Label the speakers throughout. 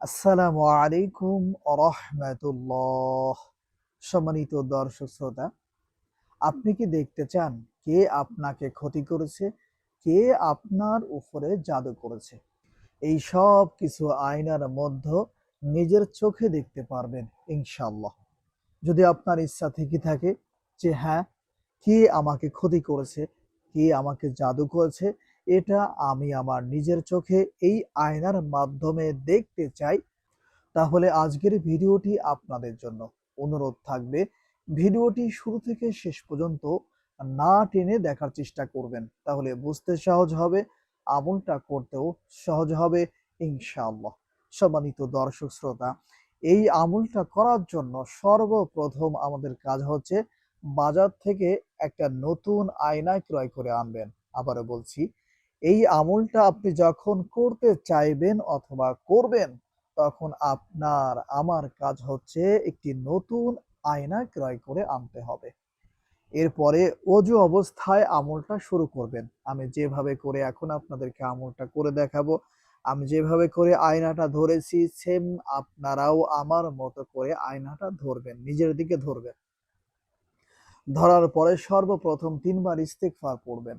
Speaker 1: আসসালামু আলাইকুম রহমতুল্লাহ সম্মানিত দর্শক শ্রোতা, আপনি কি দেখতে চান কে আপনাকে ক্ষতি করেছে, কে আপনার উপরে জাদু করেছে? এই সব কিছু আয়নার মধ্যে নিজের চোখে দেখতে পারবেন ইনশাল্লাহ যদি আপনার ইচ্ছা থেকে থাকে যে হ্যাঁ কে আমাকে ক্ষতি করেছে, কে আমাকে জাদু করেছে এটা আমি আমার নিজের চোখে এই আয়নার মাধ্যমে দেখতে চাই। তাহলে আজকের ভিডিওটি আপনাদের জন্য অনুরোধ থাকবে। ভিডিওটি শুরু থেকে শেষ পর্যন্ত না টেনে দেখার চেষ্টা করবেন, তাহলে বুঝতে সহজ হবে, আমলটা করতেও সহজ হবে, ইনশাআল্লাহ। সম্মানিত দর্শক শ্রোতা, এই আমলটা করার জন্য সর্বপ্রথম আমাদের কাজ হচ্ছে বাজার থেকে একটা নতুন আয়না ক্রয় করে আনবেন। আবারও বলছি এই আমলটা আপনি যখন করতে চাইবেন অথবা করবেন, তখন আপনার, আমার কাজ হচ্ছে একটি নতুন আয়না ক্রয় করে আনতে হবে। এরপরে অজু অবস্থায় আমলটা শুরু করবেন। আমি যেভাবে করে এখন আপনাদেরকে আমলটা করে দেখাবো, আমি যেভাবে করে আয়নাটা ধরেছি, সেম আপনারাও আমার মতো করে আয়নাটা ধরবেন, নিজের দিকে ধরবেন। ধরার পরে সর্বপ্রথম তিনবার ইস্তেগফার পড়বেন।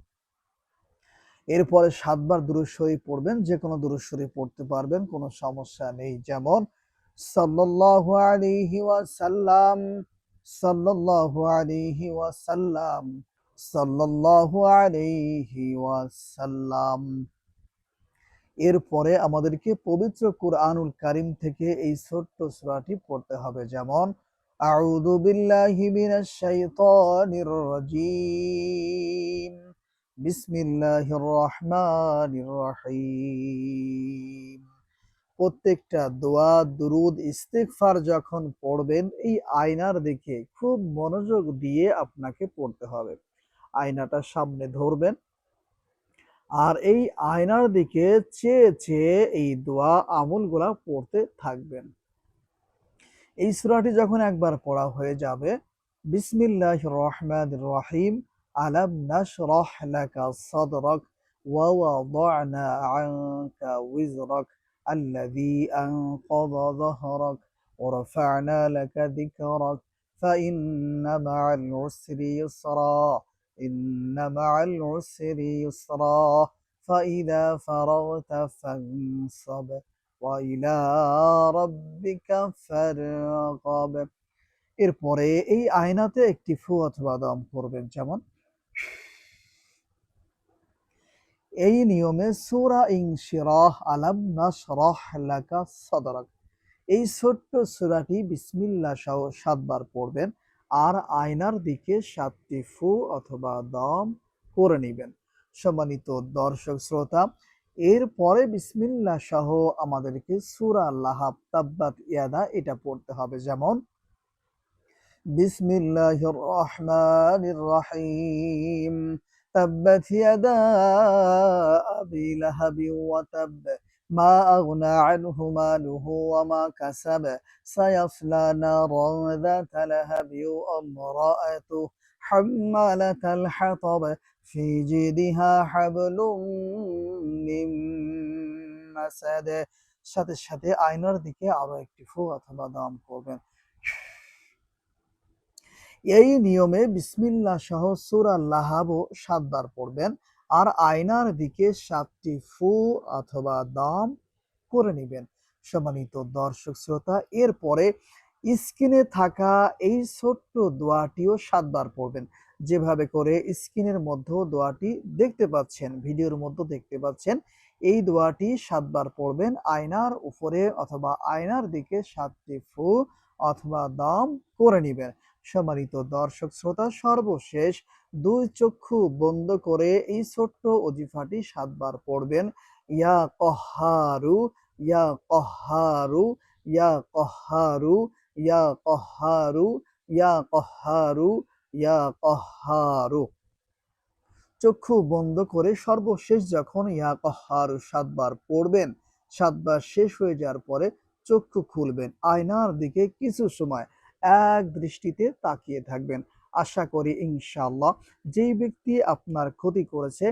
Speaker 1: এরপরে সাতবার দুরূদ শরীফ পড়বেন যে কোনো দুরূদ শরীফ পড়তে পারবেন, কোনো সমস্যা নেই। যেমন আলাইহি ওয়াসাল্লাম আলাইহি ওয়াসাল্লাম আলাইহি ওয়াসাল্লাম। এরপরে আমাদেরকে পবিত্র কুরআনুল কারীম থেকে এই ছোট্ট সূরাটি পড়তে হবে। যেমন, আউযু বিল্লাহি মিনাশ শাইতানির রাজীম। বিসমিল্লাহির রহমানির রহিম প্রত্যেকটা দোয়া, দুরুদ, ইস্তেগফার যখন পড়বেন, এই আয়নার দিকে খুব মনোযোগ দিয়ে আপনাকে পড়তে হবে। আয়নাটা সামনে ধরবেন। আর এই আয়নার দিকে চেয়ে চেয়ে এই দোয়া আমলগুলা পড়তে থাকবেন। এই সুরাটি যখন একবার পড়া হয়ে যাবে বিসমিল্লাহির রহমান রহিম ألم نشرح لك صدرك ووضعنا عنك وزرك الذي أنقض ظهرك ورفعنا لك ذكرك فإن مع العسر يسرا إن مع العسر يسرا فإذا فرغت فانصب وإلى ربك فارغب এরপরে এই আয়নাতে একটি ফু অথবা দম করবেন যেমন এই নিয়মে সুরা ইনশিরাহ, আলাম নাশরাহ লাকা এই ছোট্ট সূরাটি বিসমিল্লাহ সহ সাতবার পড়বেন আর আয়নার দিকে সাতটি ফু অথবা দম করে নেবেন। সম্মানিত দর্শক শ্রোতা এরপরে বিসমিল্লাহ সহ আমাদেরকে সুরা লাহাব তাব্বাত ইয়াদা এটা পড়তে হবে। যেমন, বিসমিল্লাহির রহমানির রহিম تبت يدا أبي لهب وتب ما أغنى عنه ماله وما كسب سيصلى نارا ذات لهب وامرأته حمالة الحطب في جيدها حبل من مسد সাথে সাথে আয়নার দিকে আরো একটি ফু অথবা দাম করবেন এই নিয়মে বিসমিল্লাহ সহ সূরা লাহাবও সাতবার পড়বেন আর আয়নার দিকে সাতটি ফু অথবা দম করে নেবেন। সম্মানিত দর্শক শ্রোতা, এরপরে স্ক্রিনে থাকা এই ছোট্ট দোয়াটিও সাতবার পড়বেন। যেভাবে করে স্ক্রিনের মধ্যে দোয়াটি দেখতে পাচ্ছেন, ভিডিওর মধ্যে দেখতে পাচ্ছেন, এই দোয়াটি সাতবার পড়বেন। আয়নার উপরে অথবা আয়নার দিকে সাতটি ফু অথবা দম করে নেবেন। সম্মানিত দর্শক শ্রোতা, সর্বশেষ দুই চক্ষু বন্ধ করে এই ছোট্ট অজিফাটি সাতবার পড়বেন। ইয়া কহারু ইয়া কহারু ইয়া কহারু ইয়া কহারু ইয়া কহারু ইয়া কহারু। চক্ষু বন্ধ করে সর্বশেষ যখন ইয়া কহারু সাতবার পড়বেন, সাতবার শেষ হয়ে যাওয়ার পরে চক্ষু খুলবেন। আয়নার দিকে কিছু সময় এক দৃষ্টিতে তাকিয়ে থাকবেন। আশা করি ইনশাআল্লাহ যেই ব্যক্তি আপনার ক্ষতি করেছে,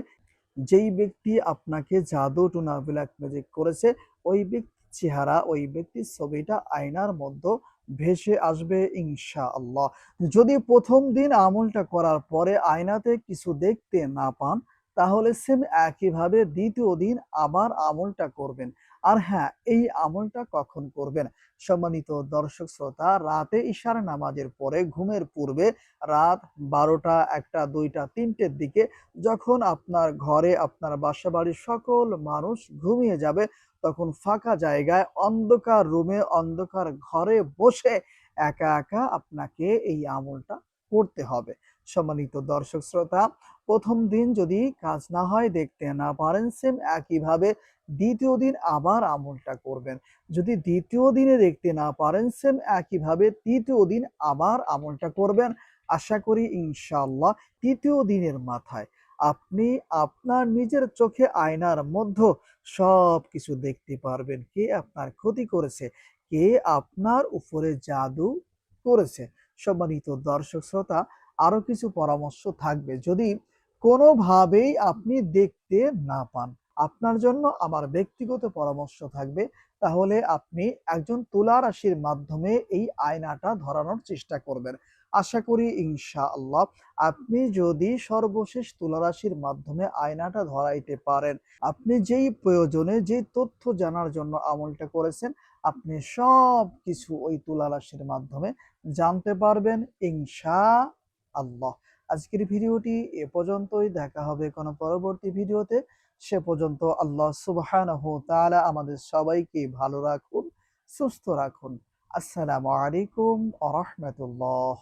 Speaker 1: যেই ব্যক্তি আপনাকে জাদু টুনা ব্ল্যাক ম্যাজিক করেছে, ওই ব্যক্তি চেহারা, ওই ব্যক্তির ছবিটা আয়নার মধ্যে ভেসে আসবে ইনশাআল্লাহ। যদি প্রথম দিন আমলটা করার পরে আয়নাতে কিছু দেখতে না পান, তাহলে সেম একইভাবে দ্বিতীয় দিন আবার আমলটা করবেন। আর হ্যাঁ এই আমলটা কখন করবেন? সম্মানিত দর্শক শ্রোতা, রাতে ঈশার নামাজের পরে ঘুমের পূর্বে রাত বারোটা, একটা, দুইটা, তিনটের দিকে যখন আপনার ঘরে আপনার বাসা বাড়ির সকল মানুষ ঘুমিয়ে যাবে, তখন ফাঁকা জায়গায় অন্ধকার রুমে, অন্ধকার ঘরে বসে একা একা আপনাকে এই আমলটা করতে হবে। সম্মানিত দর্শক শ্রোতা, প্রথম দিন যদি কাজ না হয়, দেখতে না পারেন সেম একইভাবে দ্বিতীয় দিন আবার আমলটা করবেন। যদি দ্বিতীয় দিনে দেখতে না পারেন সেম একইভাবে তৃতীয় দিন আবার আমলটা করবেন। আশা করি ইনশাল্লাহ তৃতীয় দিনের মাথায় আপনি আপনার নিজের চোখে, আয়নার মধ্যে সব কিছু দেখতে পারবেন। কে আপনার ক্ষতি করেছে? কে আপনার উপরে জাদু করেছে? সম্মানিত দর্শক শ্রোতা আরও কিছু পরামর্শ থাকবে। যদি কোনোভাবেই আপনি দেখতে না পান, আপনার জন্য আমার ব্যক্তিগত পরামর্শ থাকবে, তাহলে আপনি একজন তুলা রাশির মাধ্যমে এই আয়নাটা ধরানোর চেষ্টা করবেন। আশা করি ইনশাআল্লাহ আপনি যদি সর্বশেষ তুলা রাশির মাধ্যমে আয়নাটা ধরাইতে পারেন, আপনি যেই প্রয়োজনে যে তথ্য জানার জন্য আমলটা করেছেন, আপনি সব কিছু ওই তুলা রাশির মাধ্যমে জানতে পারবেন। ইনশা আল্লাহ। আজকের ভিডিওটি এ পর্যন্তই। দেখা হবে কোনো পরবর্তী ভিডিওতে। সে পর্যন্ত আল্লাহ সুবহানাহু আমাদের সবাইকে ভালো রাখুন, সুস্থ রাখুন। আসসালামু আলাইকুম আহমতুল্লাহ